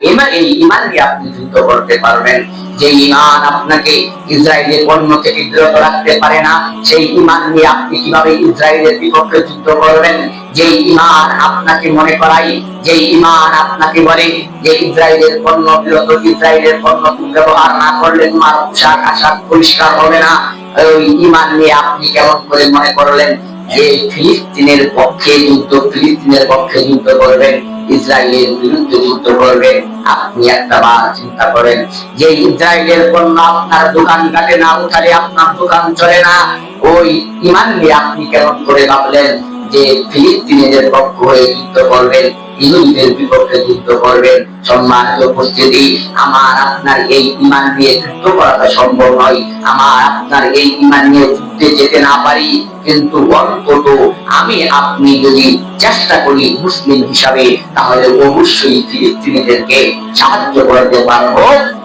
এবার না মনে করাই যে ইমান আপনাকে বলে যে ইসরায়েলের পণ্য বিরত, ইসরায়েলের পণ্য ব্যবহার না করলে তোমার আশাক পরিষ্কার হবে না। ওই ইমান নিয়ে আপনি কেমন করে মনে করলেন যে ফিলিস্তিনের পক্ষে যুদ্ধ, ফিলিস্তিনের পক্ষে যুদ্ধ করবেন? ইসরায়েলের বিরুদ্ধে যুদ্ধ করবেন আপনি একটা বার চিন্তা করেন, যে ইসরায়েলের পণ্য আপনার দোকান কাটে না, উঠালে আপনার দোকান চলে না, ওই ইমান নিয়ে আপনি কেমন করে ভাবলেন যে ফিলিস্তিনিদের পক্ষ হয়ে যুদ্ধ করবেন, ইহুদিদের বিপক্ষে যুদ্ধ করবেন? সম্মানিত উপস্থিতি, আমার আপনার এই ইমান নিয়ে যুদ্ধ করাটা সম্ভব নয়। আমার আপনার এই ইমান নিয়ে যুদ্ধে যেতে না পারি। কিন্তু অন্তত আমি আপনি যদি চেষ্টা করি মুসলিম হিসাবে, তাহলে অবশ্যই ফিলিস্তিনিদেরকে সাহায্য করতে পারব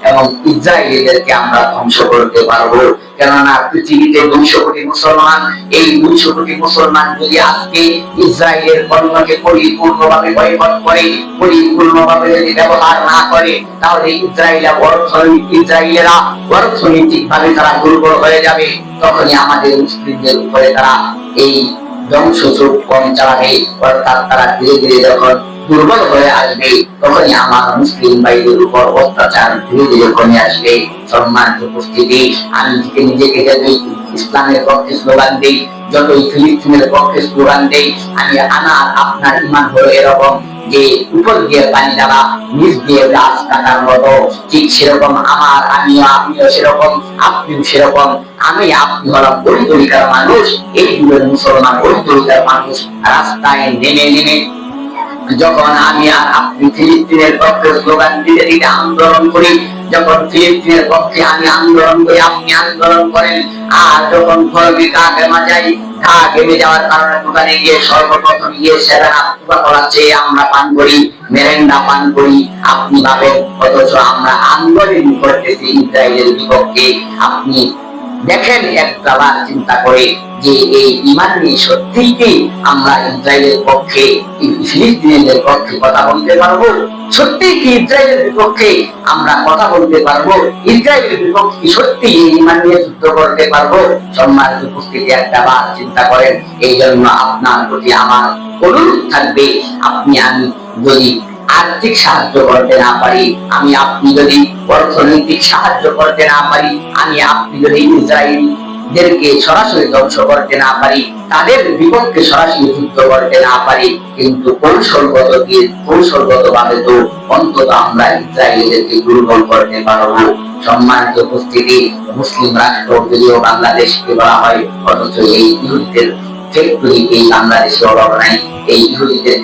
এবং ইসরায়েলিদেরকে আমরা ধ্বংস করতে পারব। কেননা পৃথিবীতে দুইশো কোটি মুসলমান, এই দুইশো কোটি মুসলমান যদি আজকে ইসরায়েলের পণ্যকে পরিপূর্ণভাবে বয়কট করে, পরিপূর্ণভাবে যদি ব্যবহার না করে, তাহলে ইসরায়েল অর্থনৈতিক ইসরায়েলেরা অর্থনৈতিক ভাবে তারা দুর্বল হয়ে যাবে। তখনই আমাদের মুসলিমদের উপরে তারা এই ধ্বংসস্বরূপ কম চালাবে, অর্থাৎ তারা ধীরে ধীরে যখন দুর্বল হয়ে আসবে, তখনই আমার মুসলিম ভাইদের উপর অত্যাচার ধীরে ধীরে কমে আসবে। সম্মানিত উপস্থিতি, আমি যদি নিজেকে যদি ইসলামের পক্ষে স্লোগান দিই, যতই ফিলিস্তিনের পক্ষে স্লোগান দেই, আমি আমার আপনার ইমান হলো এরকম যে উপর দিয়ে পানি দ্বারা নিচ দিয়ে গাছ কাটার মতো, ঠিক সেরকম আমার, আমিও আপনিও সেরকম আপনিও সেরকম, আমি, আপনি হলাম গরিবরিকার মানুষ, এই যুগের মুসলমান ওই তরিকার মানুষ রাস্তায় নেমে নেমে। যখন আমি আর আপনি ফিলিস্তিনের পক্ষে স্লোগান দিতে দিতে আন্দোলন করি যখন ফিলিস্তিনের পক্ষে আমি আন্দোলন করি, আপনি আন্দোলন করেন। আর যখন ফলবি কাকে যাই গা ঘেমে যাওয়ার কারণে দোকানে গিয়ে সর্বপ্রথম গিয়ে সেরা চেয়ে আমরা পান করি মেরেন্ডা পান করি। আপনি ভাবেন, অথচ আমরা আন্দোলন করতেছি, ইসরায়েলের বিপক্ষে। আপনি দেখেন একবার চিন্তা করে যে এই ইমান নিয়ে সত্যিই কি আমরা ইসরায়েলের পক্ষে ফিলিস্তিনিদের পক্ষে কথা বলতে পারব? সত্যি কি ইসরায়েলের বিপক্ষে আমরা কথা বলতে পারব? ইসরায়েলের বিপক্ষে কি সত্যি এই ইমান নিয়ে যুদ্ধ করতে পারব? সম্মানিত উপস্থিতি, একটা বার চিন্তা করেন এই জন্য আপনার প্রতি আমার অনুরোধ থাকবে, আপনি আমি যদি আর্থিক সাহায্য করতে না পারি, আমি আপনি যদি অর্থনৈতিক সাহায্য করতে না পারি, আমি আপনি যদি ইসরায়েল সরাসরি ধ্বংস করতে না পারি, তাদের বিপক্ষে সরাসরি যুদ্ধ করতে না পারি, কিন্তু কৌশলগত কৌশলগত ভাবে তো অন্তত আমরা ইসরায়েলদেরকে দুর্বল করতে পারব। সম্মানিত উপস্থিতি, মুসলিম রাষ্ট্র, যদিও বাংলাদেশকে বলা হয়, অথচ এই ইহুদিদের ফ্যাক্টরি এই বাংলাদেশে অভাব নাই, এই ইহুদিদের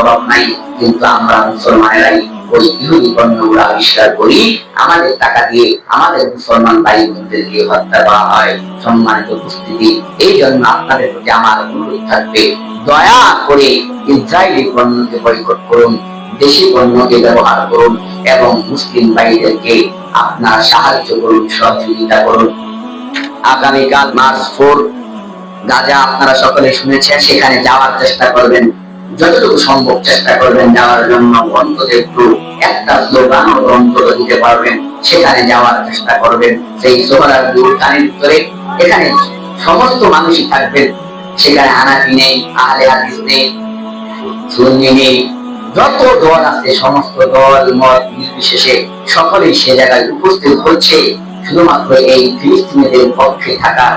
অভাব নাই, কিন্তু আমরা মুসলমানেরাই ওই ইহুদি পণ্যগুলো আবিষ্কার করি। আমাদের টাকা দিয়ে আমাদের মুসলমান ভাই বোনদেরকে হত্যা করা হয়, সম্মানিত উপস্থিতি। এই জন্য আপনাদের প্রতি আমার অনুরোধ থাকবে, দয়া করে ইসরায়েলি পণ্যকে বয়কট করুন, দেশি পণ্যকে ব্যবহার করুন এবং মুসলিম ভাইদেরকে আপনার সাহায্য করুন, সহযোগিতা করুন। আগামীকাল মার্চ ফোর গাজা আপনারা সকলে শুনেছেন, সেখানে যাওয়ার চেষ্টা করবেন। যতটুকু সম্ভব চেষ্টা করবেন, যাওয়ার জন্য অন্তত একটু একটা স্লোগান অন্তত দিতে পারবেন, সেখানে যাওয়ার চেষ্টা করবেন। সেই সোহরার দুর্গানের ভিতরে এখানে সমস্ত মানুষই থাকবেন। সেখানে হানাফি নেই, আহলে হাদিস নেই, সুন্নি নেই। যত দল আছে, সমস্ত দল, মত, নির্বিশেষে সকলেই সে জায়গায় উপস্থিত হচ্ছে। শুধুমাত্র এই ফিলিস্তিনিদের পক্ষে থাকা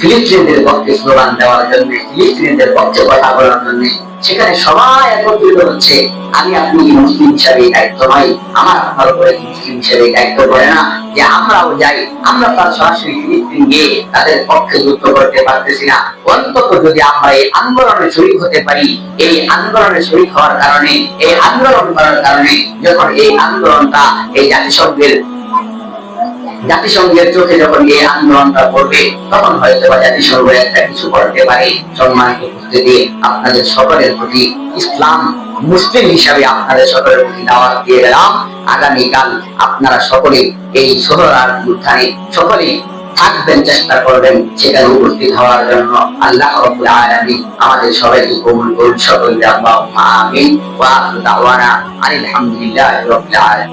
ফিলিস্তিনিদের পক্ষে স্লোগান দেওয়ার জন্য, ফিলিস্তিনিদের পক্ষে কথা বলার জন্য, সেখানে সবাই একত্রিত হচ্ছে। আমি আপনি মুসলিম হিসাবে দায়িত্ব নয়? আমার আপনার উপরে মুসলিম হিসাবে দায়িত্ব করে না? যে আমরাও যাই, আমরা তার সরাসরি ফিলিস্তিন গিয়ে তাদের পক্ষে যুদ্ধ করতে পারতেছি না। অন্তত যদি আমরা এই আন্দোলনে শরীক হতে পারি, এই আন্দোলনে শরীক হওয়ার কারণে, এই আন্দোলন করার কারণে, যখন এই আন্দোলনটা এই জাতিসংঘের জাতিসংঘের চোখে যখন এই আন্দোলনটা করবে তখন হয়তো বা জাতিসংঘ একটা কিছু করতে পারে সম্মানিত উপস্থিতি। আপনাদের সকলের প্রতি ইসলাম মুসলিম হিসাবে আপনাদের সকলের প্রতি দাওয়াত দিয়ে গেলাম। আগামীকাল আপনারা সকলে এই সোহরার উত্থানে সকলেই থাকবেন, চেষ্টা করবেন সেখানে উপস্থিত হওয়ার জন্য। আল্লাহ আমাদের সবাইকে কবুল করুন, সকলকে আল্লাহ আমিন। আলহামদুলিল্লাহি